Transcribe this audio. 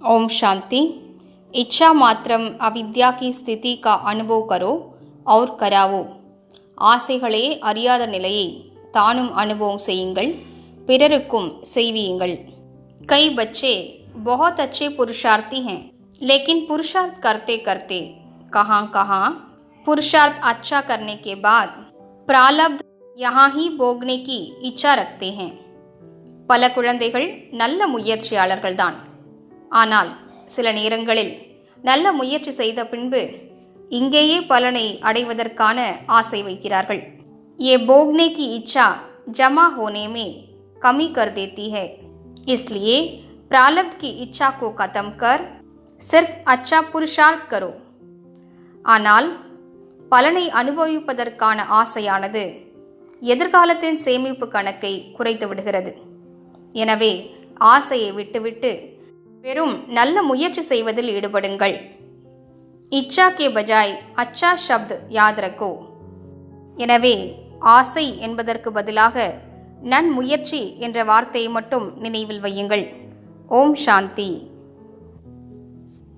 ओम शांति इच्छा मात्रम अविद्या की स्थिति का अनुभव करो और करावो ஆசைகளே அறியாத நிலையை தானும் அனுபவம் செய்யுங்கள் பிறருக்கும் செய்வியுங்கள் कई बच्चे बहुत अच्छे पुरुषार्थी हैं लेकिन पुरुषार्थ करते करते कहाँ कहाँ पुरुषार्थ अच्छा करने के बाद प्रारब्ध यहाँ ही भोगने की इच्छा रखते हैं பல குழந்தைகள் நல்ல முயற்சியாளர்கள்தான் ஆனால் சில நேரங்களில் நல்ல முயற்சி செய்த பின்பு இங்கேயே பலனை அடைவதற்கான ஆசை வைக்கிறார்கள் ये भोगने की इच्छा जमा होने में कमी कर देती है इसलिए प्रारब्ध की इच्छा को खत्म कर सिर्फ अच्छा पुरुषार्थ करो ஆனால் பலனை அனுபவிப்பதற்கான ஆசையானது எதிர்காலத்தின் சேமிப்பு கணக்கை குறைத்து விடுகிறது எனவே ஆசையை விட்டுவிட்டு வெறும் நல்ல முயற்சி செய்வதில் ஈடுபடுங்கள். இச்சா கே பஜாய் அச்சா ஷப்த் யாத் ரக்கோ எனவே ஆசை என்பதற்கு பதிலாக நன்முயற்சி என்ற வார்த்தையை மட்டும் நினைவில் வையுங்கள். ஓம் சாந்தி.